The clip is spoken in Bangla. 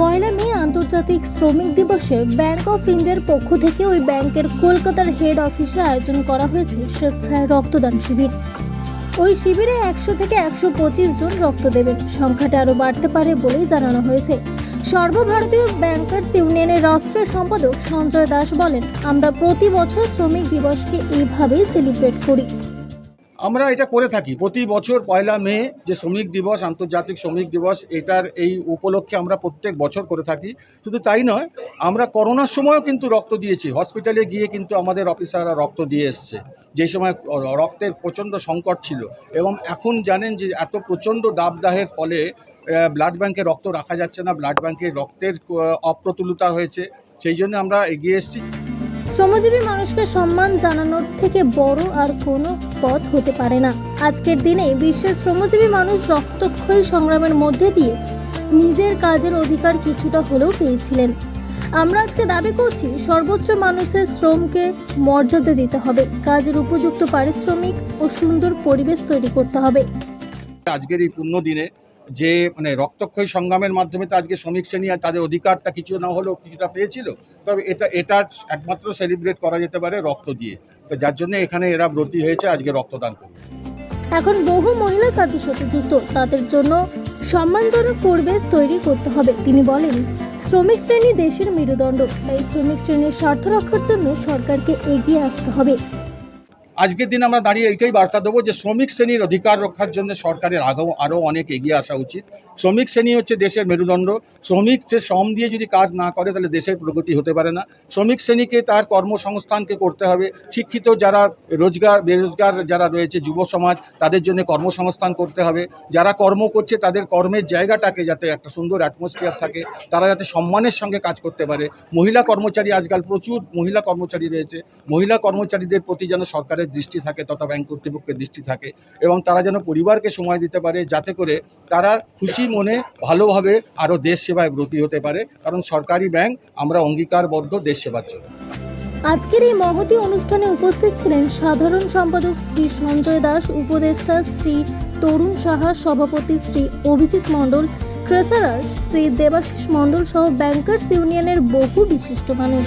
পয়লা মে আন্তর্জাতিক শ্রমিক দিবসে ব্যাংক অফ ইন্ডিয়ার পক্ষ থেকে ওই ব্যাংকের কলকাতার হেড অফিসে আয়োজন করা হয়েছে স্বেচ্ছায় রক্তদান শিবির। ওই শিবিরে একশো থেকে একশো পঁচিশ জন রক্ত দেবেন। সংখ্যাটা আরও বাড়তে পারে বলেই জানানো হয়েছে। সর্বভারতীয় ব্যাংকার্স ইউনিয়নের রাষ্ট্রীয় সম্পাদক সঞ্জয় দাস বলেন, আমরা প্রতি বছর শ্রমিক দিবসকে এইভাবেই সেলিব্রেট করি। আমরা এটা করে থাকি। প্রতি বছর পয়লা মে যে শ্রমিক দিবস, আন্তর্জাতিক শ্রমিক দিবস, এটার এই উপলক্ষে আমরা প্রত্যেক বছর করে থাকি। শুধু তাই নয়, আমরা করোনার সময়ও কিন্তু রক্ত দিয়েছি। হসপিটালে গিয়ে কিন্তু আমাদের অফিসাররা রক্ত দিয়ে এসছে। যে সময় রক্তের প্রচণ্ড সংকট ছিল এবং এখন জানেন যে এত প্রচণ্ড দাবদাহের ফলে ব্লাড ব্যাংকে রক্ত রাখা যাচ্ছে না। ব্লাড ব্যাংকে রক্তের, অপ্রতুলতা হয়েছে। সেই জন্য আমরা এগিয়ে এসেছি। শ্রমজীবী মানুষকে সম্মান জানানোর থেকে বড় আর কোনো পথ হতে পারে না। আজকের দিনে বিশ্বের শ্রমজীবী মানুষ রক্তক্ষয়ী সংগ্রামের মধ্যে দিয়ে নিজের কাজের অধিকার কিছুটা হলেও পেয়েছিলেন। আমরা আজকে দাবি করছি, সর্বোচ্চ মানুষের শ্রমকে মর্যাদা দিতে হবে, কাজের উপযুক্ত পারিশ্রমিক ও সুন্দর পরিবেশ তৈরি করতে হবে। আজকের এই পূর্ণ দিনে যে মানে রক্তক্ষয়ী সংগ্রামের মাধ্যমে তো আজকে শ্রমিক শ্রেণি আর তাদের অধিকারটা কিছু না হলেও কিছুটা পেয়েছিল, তবে এটা, এটার একমাত্র সেলিব্রেট করা যেতে পারে রক্ত দিয়ে। তো যার জন্য এখানে এরা ব্রতী হয়েছে, আজকে রক্তদান করবে। এখন বহু মহিলা কাজের সাথে যুক্ত, তাদের জন্য সম্মানজনক পরিবেশ তৈরি করতে হবে। তিনি বলেন, শ্রমিক শ্রেণি দেশের মেরুদণ্ড, তাই শ্রমিক শ্রেণির স্বার্থ রক্ষার জন্য সরকারকে এগিয়ে আসতে হবে। আজকের দিন আমরা দাঁড়িয়ে এইটাই বার্তা দেবো যে শ্রমিক শ্রেণির অধিকার রক্ষার জন্য সরকারের আগেও আরও অনেক এগিয়ে আসা উচিত। শ্রমিক শ্রেণি হচ্ছে দেশের মেরুদণ্ড। শ্রমিক সে শ্রম দিয়ে যদি কাজ না করে, তাহলে দেশের প্রগতি হতে পারে না। শ্রমিক শ্রেণীকে তার কর্মসংস্থানকে করতে হবে। শিক্ষিত যারা রোজগার, বেরোজগার যারা রয়েছে, যুব সমাজ, তাদের জন্য কর্মসংস্থান করতে হবে। যারা কর্ম করছে, তাদের কর্মের জায়গাটাকে যাতে একটা সুন্দর অ্যাটমসফিয়ার থাকে। তারা যাতে সম্মানের সঙ্গে কাজ করতে পারে। মহিলা কর্মচারী আজকাল প্রচুর মহিলা কর্মচারী রয়েছে। মহিলা কর্মচারীদের প্রতি যেন সরকারের দৃষ্টি থাকে, তথা ব্যাংক কর্তৃপক্ষের দৃষ্টি থাকে এবং তারা যেন পরিবারকে সময় দিতে পারে যাতে করে তারা খুশি মনে ভালোভাবে আরও দেশ সেবায় ব্রতী হতে পারে। কারণ সরকারি ব্যাংক আমরা অঙ্গীকারবদ্ধ দেশ সেবার জন্য। আজকের এই মহতী অনুষ্ঠানে উপস্থিত ছিলেন সাধারণ সম্পাদক শ্রী সঞ্জয় দাস, উপদেষ্টা শ্রী তরুণ সাহা, সভাপতি শ্রী অভিজিৎ মণ্ডল ট্রেসারার শ্রী দেবাশিস মণ্ডল সহ ব্যাংকার্স ইউনিয়নের বহু বিশিষ্ট মানুষ।